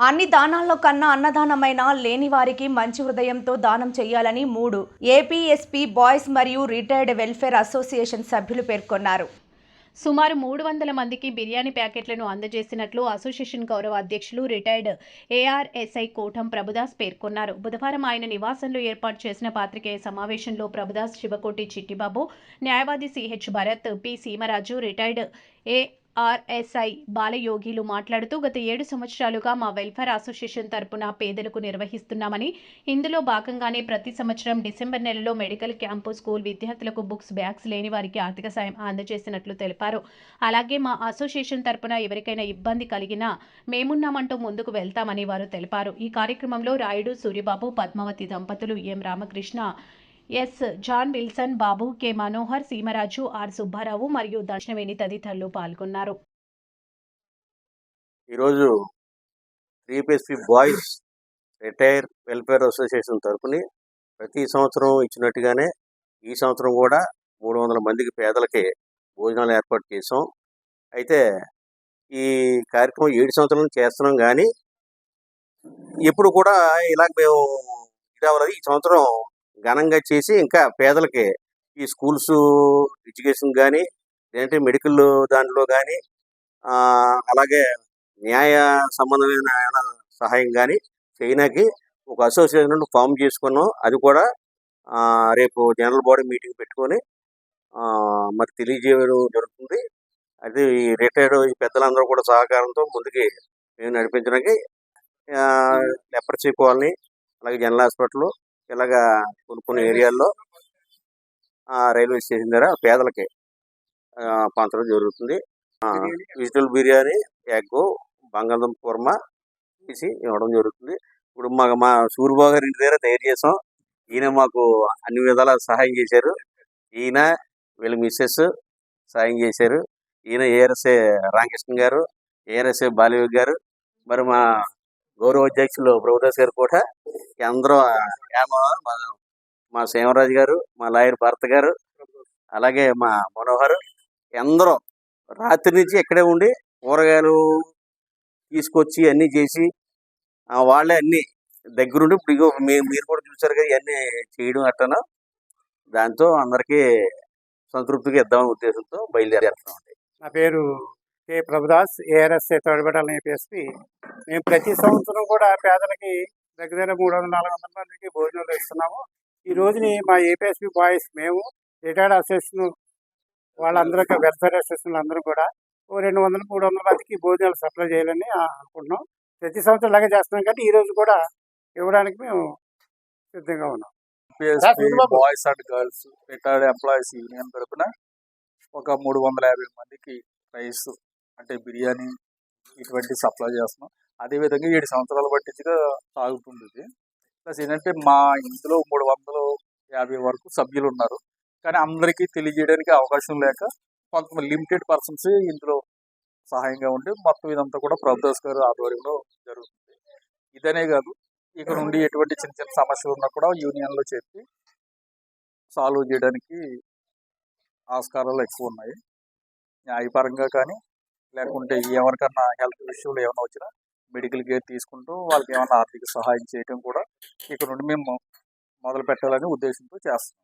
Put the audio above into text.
అన్ని దానాల్లో కన్నా అన్నదానమైన లేని వారికి మంచి హృదయంతో దానం చేయాలని మూడు ఏపీఎస్పీ బాయ్స్ మరియు రిటైర్డ్ వెల్ఫేర్ అసోసియేషన్ సభ్యులు పేర్కొన్నారు. సుమారు మూడు వందల మందికి బిర్యానీ ప్యాకెట్లను అందజేసినట్లు అసోసియేషన్ గౌరవ అధ్యక్షులు రిటైర్డ్ ఏఆర్ఎస్ఐ కోటం ప్రభుదాస్ పేర్కొన్నారు. బుధవారం ఆయన నివాసంలో ఏర్పాటు చేసిన పాత్రికేయ సమావేశంలో ప్రభుదాస్ శివకోటి చిట్టిబాబు న్యాయవాది CH Bharat P Seemaraju retired A RSI బాలయోగిలు మాట్లాడుతూ గత ఏడు సంవత్సరాలుగా మా వెల్ఫేర్ అసోసియేషన్ తరపున పేదలకు నిర్వహిస్తున్నామని ఇందులో భాగంగానే ప్రతి సంవత్సరం డిసెంబర్ నెలలో మెడికల్ క్యాంపు స్కూల్ విద్యార్థులకు బుక్స్ బ్యాగ్స్ లేని వారికి ఆర్థిక సాయం అందజేసినట్లు తెలిపారు. అలాగే మా అసోసియేషన్ తరపున ఎవరికైనా ఇబ్బంది కలిగినా మేమున్నామంటూ ముందుకు వెళ్తామని వారు తెలిపారు. ఈ కార్యక్రమంలో రాయుడు సూర్యబాబు పద్మావతి దంపతులు M Ramakrishna S. John Wilson Babu K. Manohar Seemaraju R. Subbarao మరియు దర్శనవేణి తదితరులు పాల్గొన్నారు. ఈరోజు three PSP boys retire welfare association తరపుని ప్రతి సంవత్సరం ఇచ్చినట్టుగానే ఈ సంవత్సరం కూడా మూడు వందల మందికి పేదలకి భోజనాలు ఏర్పాటు చేసాం అయితే ఈ కార్యక్రమం ఏడు సంవత్సరాలు చేస్తున్నాం కానీ ఎప్పుడు కూడా ఇలా మేము ఇది అవ్వలేదు ఈ సంవత్సరం ఘనంగా చేసి ఇంకా పేదలకి ఈ స్కూల్స్ ఎడ్యుకేషన్ కానీ లేదంటే మెడికల్ దాంట్లో కానీ అలాగే న్యాయ సంబంధమైన సహాయం కానీ చైనాకి ఒక అసోసియేషన్ ఫామ్ చేసుకున్నాం. అది కూడా రేపు జనరల్ బాడీ మీటింగ్ పెట్టుకొని మరి తెలియజేయడం జరుగుతుంది. అది ఈ రిటైర్డ్ ఈ పెద్దలందరూ కూడా సహకారంతో ముందుకి మేము నడిపించడానికి లెపర్సీ కాలనీ అలాగే జనరల్ హాస్పిటల్ ఇలాగా కొన్ని కొన్ని ఏరియాల్లో రైల్వే స్టేషన్ దగ్గర పేదలకి పంచడం జరుగుతుంది. వెజిటబుల్ బిర్యానీ ఎగ్ బంగాళదుంప కుర్మ తీసి ఇవ్వడం జరుగుతుంది. ఇప్పుడు మా మా సూర్యబాబు గారి ఇంటి దగ్గర తయారు చేసాం. ఈయన మాకు అన్ని విధాల సహాయం చేశారు. ఈయన వీళ్ళ మిస్సెస్ సహాయం చేశారు. ఈయన ఏఆర్ఎస్ఏ రామకృష్ణ గారు ఏఆర్ఎస్ఏ బాలయోగి గారు. మరి మా గౌరవ అధ్యక్షులు ప్రభుదాస్ గారు కూడా ఈ అందరూ మా- సేమరాజు గారు మా లాయర్ భరత్ గారు అలాగే మా మనోహర్ కేంద్రం రాత్రి నుంచి ఇక్కడే ఉండి కూరగాయలు తీసుకొచ్చి అన్నీ చేసి వాళ్ళే అన్ని దగ్గరుండి ఇప్పుడు మీరు కూడా చూసారు కదా ఇవన్నీ చేయడం అట్టను. దాంతో అందరికీ సంతృప్తిగా ఇద్దామనే ఉద్దేశంతో బయలుదేరుతున్నాం నా పేరు కె. ప్రభుదాస్ ఏఆర్ఎస్ఏ తోడబెట్టాల ఏపీఎస్పి మేము ప్రతి సంవత్సరం కూడా పేదలకి దగ్గర దగ్గర మూడు వందల నాలుగు వందల మందికి భోజనాలు ఇస్తున్నాము. ఈ రోజుని మా ఏపీఎస్పి బాయ్స్ మేము రిటైర్డ్ అసోసియేషన్ వాళ్ళందరికీ వెల్ఫేర్ అసోసియేషన్ అందరూ కూడా ఓ రెండు వందల మూడు వందల మందికి భోజనాలు సప్లై చేయాలని అనుకుంటున్నాం. ప్రతి సంవత్సరం ఇలాగే చేస్తున్నాం కానీ ఈ రోజు కూడా ఇవ్వడానికి మేము సిద్ధంగా ఉన్నాం. Boys and girls retired employees union తరపున ఒక మూడు వందల యాభై మందికి రైస్ అంటే బిర్యానీ ఇటువంటి సప్లై చేస్తున్నాం. అదేవిధంగా ఏడు సంవత్సరాలు బట్టిగా సాగుతుంది ప్లస్ ఏంటంటే మా ఇంట్లో మూడు వందల యాభై వరకు సభ్యులు ఉన్నారు. కానీ అందరికీ తెలియజేయడానికి అవకాశం లేక కొంతమంది లిమిటెడ్ పర్సన్స్ ఇందులో సహాయంగా ఉండి మొత్తం ఇదంతా కూడా ప్రభుదాస్ గారు ఆధ్వర్యంలో జరుగుతుంది. ఇదనే కాదు ఇక్కడ నుండి ఎటువంటి చిన్న చిన్న సమస్యలు ఉన్నా కూడా యూనియన్లో చెప్పి సాల్వ్ చేయడానికి ఆస్కారాలు ఎక్కువ ఉన్నాయి. న్యాయపరంగా కానీ లేకుంటే ఎవరికన్నా హెల్త్ ఇష్యూలు ఏమైనా వచ్చినా మెడికల్ కేర్ తీసుకుంటూ వాళ్ళకి ఏమైనా ఆర్థిక సహాయం చేయటం కూడా ఇక్కడ నుండి మేము మొదలు పెట్టాలని ఉద్దేశంతో చేస్తాం